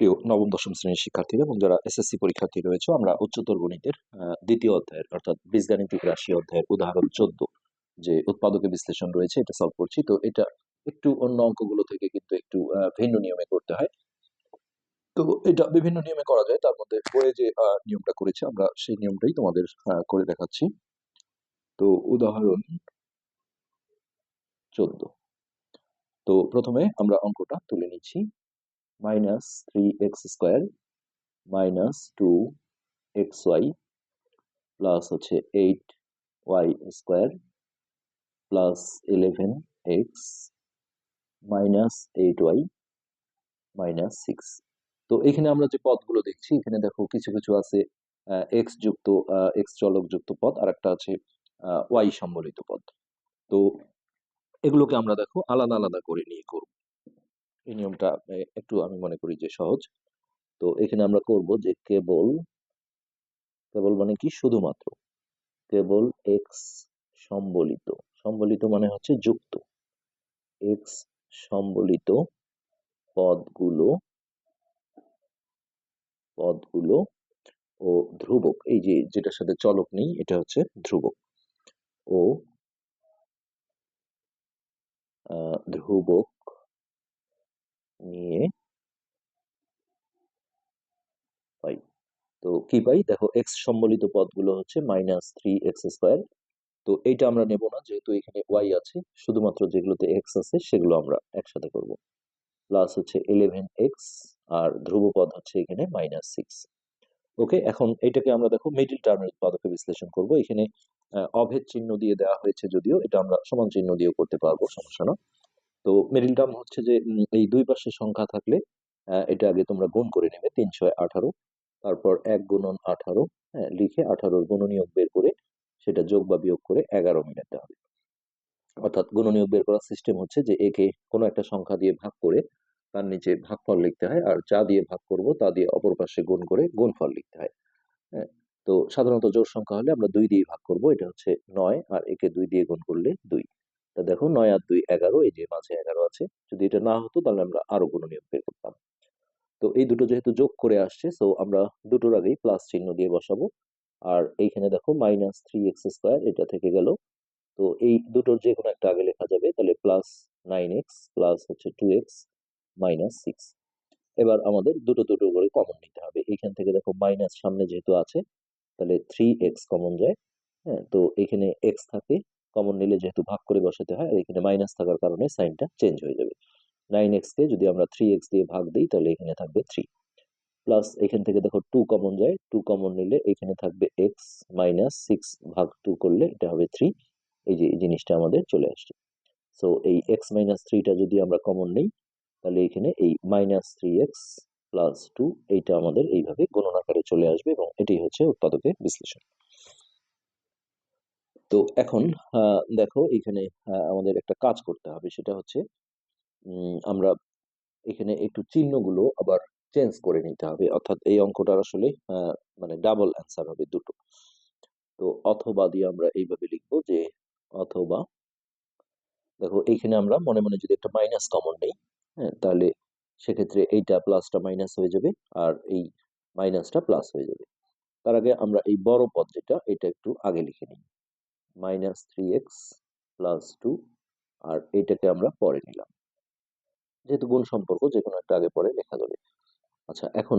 প্রিয় নবম, দশম শ্রেণির শিক্ষার্থীরা এবং যারা এসএসসি পরীক্ষার্থী রয়েছে, আমরা উচ্চতর গণিতের দ্বিতীয় অধ্যায়ের অর্থাৎ বীজগাণিতিক রাশি অধ্যায়ের উদাহরণ চোদ্দ যে উৎপাদকে বিশ্লেষণ রয়েছে, এটা সলভ করছি। তো এটা একটু অন্য অঙ্কগুলো থেকে কিন্তু একটু ভিন্ন নিয়মে করতে হয়। তো এটা বিভিন্ন নিয়মে করা যায়। তার মধ্যে পরে যে নিয়মটা করেছে, আমরা সেই নিয়মটাই তোমাদের করে দেখাচ্ছি। তো উদাহরণ চোদ্দ। তো প্রথমে আমরা অঙ্কটা তুলে নিচ্ছি। Minus three X square minus two X Y plus হচ্ছে eight Y square plus eleven X minus eight Y minus six তো এখানে আমরা যে পদগুলো দেখছি, এখানে দেখো কিছু কিছু আছে এক্স যুক্ত এক্স চলক যুক্ত পদ আর একটা আছে ওয়াই সম্বলিত পদ। তো এগুলোকে আমরা দেখো আলাদা আলাদা করে নিয়ে করব। এই নিয়মটা একটু আমি মনে করি যে সহজ। তো এখানে আমরা করব যে কেবল কেবল মানে কি? শুধুমাত্র। কেবল এক্স সম্বলিত। সম্বলিত মানে হচ্ছে যুক্ত। এক্স সম্বলিত পদগুলো পদগুলো ও ধ্রুবক। এই যে যেটার সাথে চলক নেই, এটা হচ্ছে ধ্রুবক। ও ধ্রুবক নিয়ে পাই। তো কি পাই? দেখো এক্স সম্বলিত পদগুলো হচ্ছে মাইনাস থ্রি এক্স স্কোয়ার তো এইটা আমরা নেব না, যেহেতু এখানে ওয়াই আছে, শুধুমাত্র যেগুলোতে এক্স আছে, সেগুলো আমরা একসাথে করব। প্লাস হচ্ছে ইলেভেন এক্স আর ধ্রুব পদ হচ্ছে এখানে মাইনাস সিক্স ওকে, এখন এটাকে আমরা দেখো মিডিল টার্মের উৎপাদকে বিশ্লেষণ করব। এখানে অভেদ চিহ্ন দিয়ে দেওয়া হয়েছে যদিও, এটা আমরা সমান চিহ্ন দিয়েও করতে পারব, সমস্যা না। তো মিডিল টার্ম হচ্ছে যে এই দুই পাশে সংখ্যা থাকলে এটা আগে তোমরা গুণ করে নেবে, তিনশো আঠারো, তারপর এক গুণন আঠারো হ্যাঁ লিখে আঠারোর গুণনীয়ক বের করে সেটা যোগ বা বিয়োগ করে এগারো মিলাতে হবে। অর্থাৎ গুণনীয়ক বের করার সিস্টেম হচ্ছে যে একে কোনো একটা সংখ্যা দিয়ে ভাগ করে তার নিচে ভাগফল লিখতে হয় আর যা দিয়ে ভাগ করব তা দিয়ে অপর পাশে গুণ করে গুণফল লিখতে হয় হ্যাঁ। তো সাধারণত জোর সংখ্যা হলে আমরা দুই দিয়ে ভাগ করব, এটা হচ্ছে নয় আর একে দুই দিয়ে গুণ করলে দুই। তা দেখো নয় আর দুই এগারো, এই যে মাঝে এগারো আছে। যদি এটা না হতো তাহলে আমরা আরও নিয়োগ বের করতাম। তো এই দুটো যেহেতু যোগ করে আসছে সো আমরা দুটোর আগেই প্লাস চিহ্ন দিয়ে বসাবো। আর এইখানে দেখো মাইনাস থ্রি এক্স স্কোয়ার এটা থেকে গেল। তো এই দুটোর যে কোনো একটা আগে লেখা যাবে, তাহলে প্লাস নাইন এক্স প্লাস হচ্ছে টু এক্স মাইনাস সিক্স এবার আমাদের দুটো দুটো করে কমন নিতে হবে। এইখান থেকে দেখো মাইনাস সামনে যেহেতু আছে, তাহলে থ্রি এক্স কমন যায়। হ্যাঁ তো এখানে এক্স থাকে কমন নিলে যেহেতু ভাগ করে বসাতে হয় আর এখানে মাইনাস থাকার কারণে সাইনটা চেঞ্জ হয়ে যাবে। নাইন এক্স কে যদি আমরা থ্রি এক্স দিয়ে ভাগ দিই, তাহলে এখানে থাকবে থ্রি প্লাস এখান থেকে দেখো টু কমন যায় টু কমন নিলে এখানে থাকবে এক্স মাইনাস সিক্স ভাগ টু করলে এটা হবে থ্রি এই যে, এই জিনিসটা আমাদের চলে আসছে। সো এই এক্স মাইনাস থ্রিটা যদি আমরা কমন নিই, তাহলে এখানে এই minus three X plus two এইটা আমাদের এইভাবে গণনাকারে চলে আসবে এবং এটাই হচ্ছে উৎপাদকের বিশ্লেষণ। তো এখন দেখো এখানে আমাদের একটা কাজ করতে হবে। সেটা হচ্ছে আমরা এখানে একটু চিহ্নগুলো আবার চেঞ্জ করে নিতে হবে। অর্থাৎ এই অঙ্কটার আসলে মানে ডাবল অ্যান্সার হবে দুটো। তো অথবা দিয়ে আমরা এইভাবে লিখব যে, অথবা দেখো এইখানে আমরা মনে মনে যদি একটা মাইনাস কমন নেই হ্যাঁ তাহলে সেক্ষেত্রে এইটা প্লাসটা মাইনাস হয়ে যাবে আর এই মাইনাসটা প্লাস হয়ে যাবে। তার আগে আমরা এই বড় পদ যেটা, এটা একটু আগে লিখে নিই। Minus three X plus two আর এইটাকে আমরা পরে নিলাম। যেহেতু গুণ সম্পর্ক যে কোনো একটা আগে পরে লেখা যাবে। আচ্ছা এখন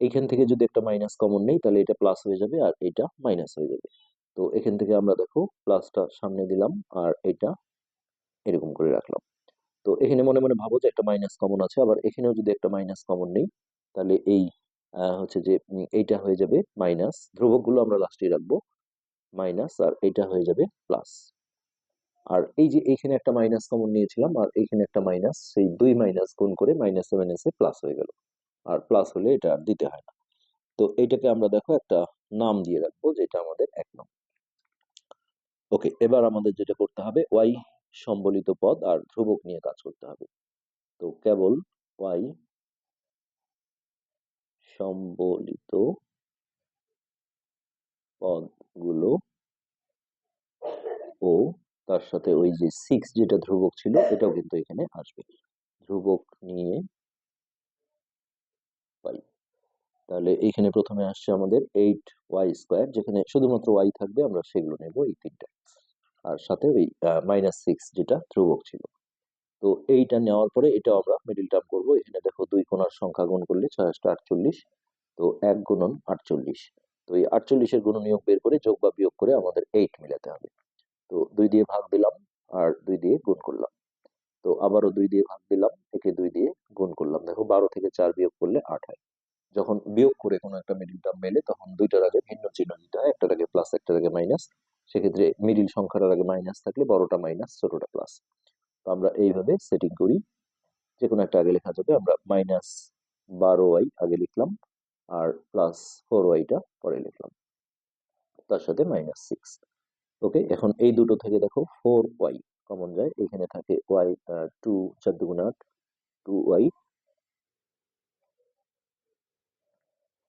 এইখান থেকে যদি একটা মাইনাস কমন নেই, তাহলে এটা প্লাস হয়ে যাবে আর এটা মাইনাস হয়ে যাবে। তো এখান থেকে আমরা দেখো প্লাসটা সামনে দিলাম আর এটা এরকম করে রাখলাম। তো এখানে মনে মনে ভাবো যে একটা মাইনাস কমন আছে, আবার এখানেও যদি একটা মাইনাস কমন নেই, তাহলে এই হচ্ছে যে এইটা হয়ে যাবে মাইনাস ধ্রুবকগুলো আমরা লাস্টে রাখব। মাইনাস আর এইটা হয়ে যাবে প্লাস আর এই যে এইখানে একটা মাইনাস কমন নিয়েছিলাম, আর এইখানে একটা মাইনাস সেই দুই মাইনাস গুণ করে মাইনাস মাইনাসে প্লাস হয়ে গেল। আর প্লাস হলে এটা আর দিতে হয় না। তো এইটাকে আমরা দেখো একটা নাম দিয়ে রাখব, যেটা আমাদের এক নাম ওকে এবার আমাদের যেটা করতে হবে ওয়াই সম্বলিত পদ আর ধ্রুবক নিয়ে কাজ করতে হবে। তো কেবল ওয়াই সম্বলিত পদগুলো ও তার সাথে ওই যে সিক্স যেটা ধ্রুবক ছিল, এটাও কিন্তু এখানে আসবে। ধ্রুবক নিয়ে তাহলে এইখানে প্রথমে আসছে আমাদের এইট ওয়াই স্কোয়ার যেখানে শুধুমাত্র ওয়াই থাকবে, আমরা সেগুলো নেব এই তিনটা। আর সাথে ওই মাইনাস সিক্স যেটা ধ্রুবক ছিল। তো এইটা নেওয়ার পরে এটা আমরা মিডিল টার্ম করব। এখানে দেখো দুই কোণার সংখ্যা গুণ করলে ছয় আটচল্লিশ, তো এক গুণন আটচল্লিশ। তো এই আটচল্লিশের গুণনীয়ক বের করে যোগ বা বিয়োগ করে আমাদের এইট মিলাতে হবে। তো দুই দিয়ে ভাগ দিলাম আর দুই দিয়ে গুণ করলাম। তো আবারও দুই দিয়ে ভাগ দিলাম, একে দুই দিয়ে গুণ করলাম। দেখো বারো থেকে চার বিয়োগ করলে আট হয়। যখন বিয়োগ করে কোনো একটা মিডিল টার্ম মেলে, তখন দুইটার আগে ভিন্ন চিহ্ন দিতে হয়, একটার আগে প্লাস একটার আগে মাইনাস সেক্ষেত্রে মিডিল সংখ্যাটার আগে মাইনাস থাকলে বড়টা মাইনাস ছোটটা প্লাস তো আমরা এইভাবে সেটিং করি। যে কোনো একটা আগে লেখা যাবে, আমরা মাইনাস বারো ওয়াই আগে লিখলাম। আর প্লাস ফোর ওয়াইটা পরে লিখলাম। তার সাথে মাইনাস সিক্স ওকে এখন এই দুটো থেকে দেখো ফোর ওয়াই কমন যায়। এখানে থাকে ওয়াই টু চার দুগুণ আট টু ওয়াই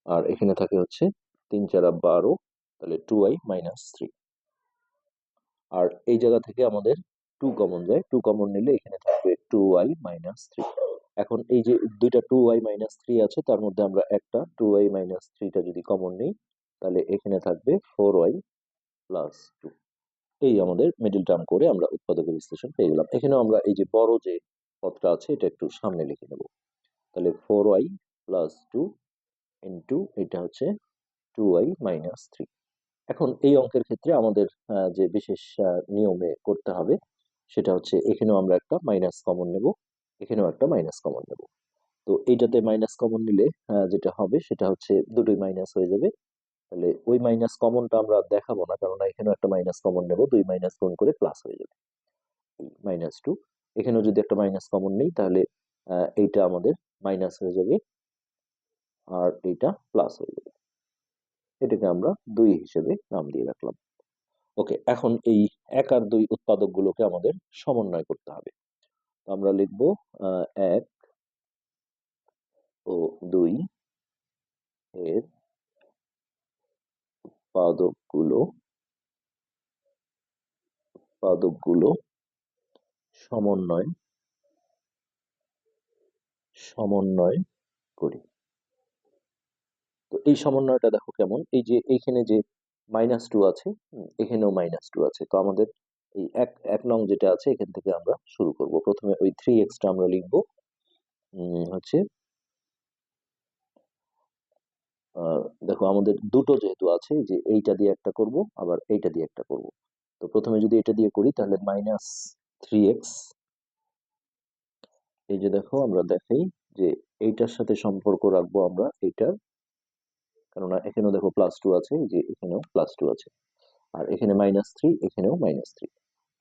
আর এখানে থাকে হচ্ছে তিন চারা বারো, তাহলে টু ওয়াই মাইনাস থ্রি আর এই জায়গা থেকে আমাদের টু কমন যায়। টু কমন নিলে এখানে থাকবে টু ওয়াই মাইনাস থ্রি এখন এই যে দুইটা টু ওয়াই মাইনাস থ্রি আছে, তার মধ্যে আমরা একটা টু ওয়াই মাইনাস থ্রিটা যদি কমন নিই, তাহলে এখানে থাকবে ফোর ওয়াই প্লাস টু এই আমাদের মিডিল টার্ম করে আমরা উৎপাদকের বিশ্লেষণ পেয়ে গেলাম। এখানেও আমরা এই যে বড় যে পদটা আছে, এটা একটু সামনে লিখে নেব। তাহলে four Y plus two into এটা হচ্ছে টু ওয়াই মাইনাস থ্রি এখন এই অঙ্কের ক্ষেত্রে আমাদের যে বিশেষ নিয়মে করতে হবে, সেটা হচ্ছে এখানেও আমরা একটা মাইনাস কমন নেব। এখানেও একটা মাইনাস কমন নেব। তো এইটাতে মাইনাস কমন নিলে যেটা হবে সেটা হচ্ছে দুটোই মাইনাস হয়ে যাবে। তাহলে ওই মাইনাস কমনটা আমরা দেখাবো না কারণ এখানেও একটা মাইনাস কমন নেব, দুই মাইনাস গুণ করে প্লাস হয়ে যাবে। মাইনাস টু এখানেও যদি একটা মাইনাস কমন নেই, তাহলে এইটা আমাদের মাইনাস হয়ে যাবে আর এইটা প্লাস হয়ে যাবে। এটাকে আমরা দুই হিসেবে নাম দিয়ে রাখলাম। ওকে, এখন এই এক আর দুই উৎপাদকগুলোকে আমাদের সমন্বয় করতে হবে। আমরা লিখব এক ও দুই এর উৎপাদকগুলো উৎপাদকগুলো সমন্বয় সমন্বয় করি। তো এই সমন্বয়টা দেখো কেমন? এই যে, এইখানে যে মাইনাস টু আছে এখানেও মাইনাস টু আছে। তো আমাদের এই এক এক নং যেটা আছে, এখান থেকে আমরা শুরু করব। প্রথমে ওই থ্রি এক্সটা আমরা লিখব। হচ্ছে দেখো আমাদের দুটো যেহেতু আছে যে এইটা দিয়ে একটা করব, আবার এইটা দিয়ে একটা করব। তো প্রথমে যদি এটা দিয়ে করি, তাহলে মাইনাস থ্রি এক্স এই যে দেখো, আমরা দেখাই যে এইটার সাথে সম্পর্ক রাখব আমরা এইটার। কেননা এখানেও দেখো প্লাস টু আছে যে এখানেও প্লাস টু আছে। আর এখানে মাইনাস থ্রি এখানেও মাইনাস থ্রি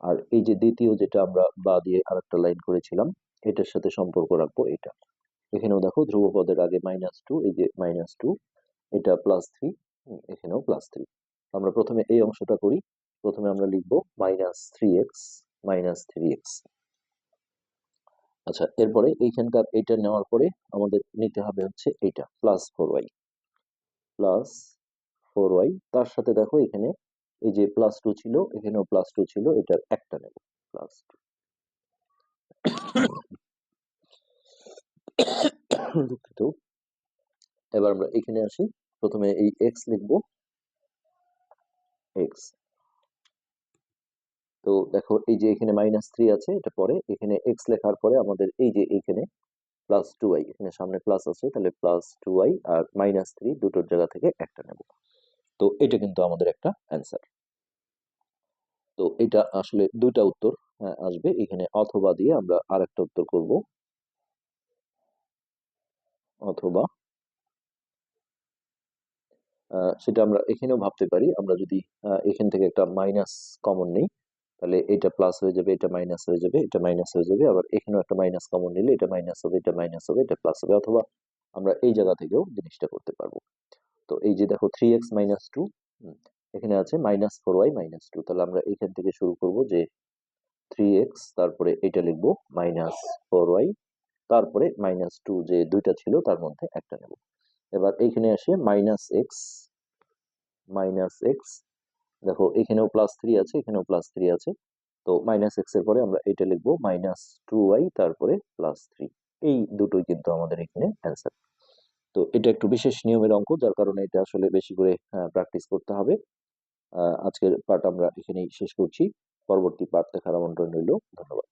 আর এই যে দ্বিতীয় যেটা আমরা বা দিয়ে আরেকটা লাইন করেছিলাম, এটার সাথে সম্পর্ক রাখব এটা। এখানেও দেখো ধ্রুবপদের আগে মাইনাস টু এই যে মাইনাস টু এটা প্লাস থ্রি এখানেও প্লাস থ্রি আমরা প্রথমে এই অংশটা করি, প্রথমে আমরা লিখব minus three X minus three X আচ্ছা এরপরে এইখানকার এটা নেওয়ার পরে আমাদের নিতে হবে হচ্ছে এইটা plus four Y plus four Y তার সাথে দেখো এখানে এই যে প্লাস টু ছিল, এখানেও প্লাস টু ছিল, এটার একটা নেব প্লাস টু দুঃখিত। এবার আমরা এখানে আসি, প্রথমে এই এক্স লিখব। এক্স তো দেখো, এই যে এখানে মাইনাস থ্রি আছে, এটা পরে, এখানে এক্স লেখার পরে আমাদের এই যে এখানে প্লাস টু ওয়াই এখানে সামনে প্লাস আছে, তাহলে প্লাস টু ওয়াই আর মাইনাস থ্রি দুটোর জায়গা থেকে একটা নেব। তো এটা কিন্তু আমাদের একটা অ্যান্সার তো এটা আসলে দুইটা উত্তর আসবে। এখানে অথবা দিয়ে আমরা আরেকটা উত্তর করব। অথবা সেটা আমরা এখানেও ভাবতে পারি। আমরা যদি এখান থেকে একটা মাইনাস কমন নেই, তাহলে এটা প্লাস হয়ে যাবে, এটা মাইনাস হয়ে যাবে, এটা মাইনাস হয়ে যাবে। আবার এখানেও একটা মাইনাস কমন নিলে এটা মাইনাস হবে, এটা মাইনাস হবে, এটা প্লাস হবে। অথবা আমরা এই জায়গা থেকেও জিনিসটা করতে পারব। তো এই যে দেখো থ্রি এক্স মাইনাস টু এখানে আছে minus four Y minus two তাহলে আমরা এখান থেকে শুরু করব যে থ্রি এক্স তারপরে এটা লিখব মাইনাস ফোর ওয়াই তারপরে মাইনাস টু যে দুইটা ছিল তার মধ্যে একটা নেব। এবার এইখানে আসে মাইনাস এক্স মাইনাস এক্স দেখো এখানেও প্লাস থ্রি আছে, এখানেও প্লাস থ্রি আছে, তো মাইনাস এক্সের পরে আমরা এটা লিখব মাইনাস টু ওয়াই তারপরে প্লাস থ্রি এই দুটোই কিন্তু আমাদের এখানে অ্যান্সার তো এটা একটু বিশেষ নিয়মের অঙ্ক, যার কারণে এটা আসলে বেশি করে প্র্যাকটিস করতে হবে। আজকের পাঠ আমরা এখানেই শেষ করছি। পরবর্তী পাঠ দেখার আমন্ত্রণ রইল। ধন্যবাদ।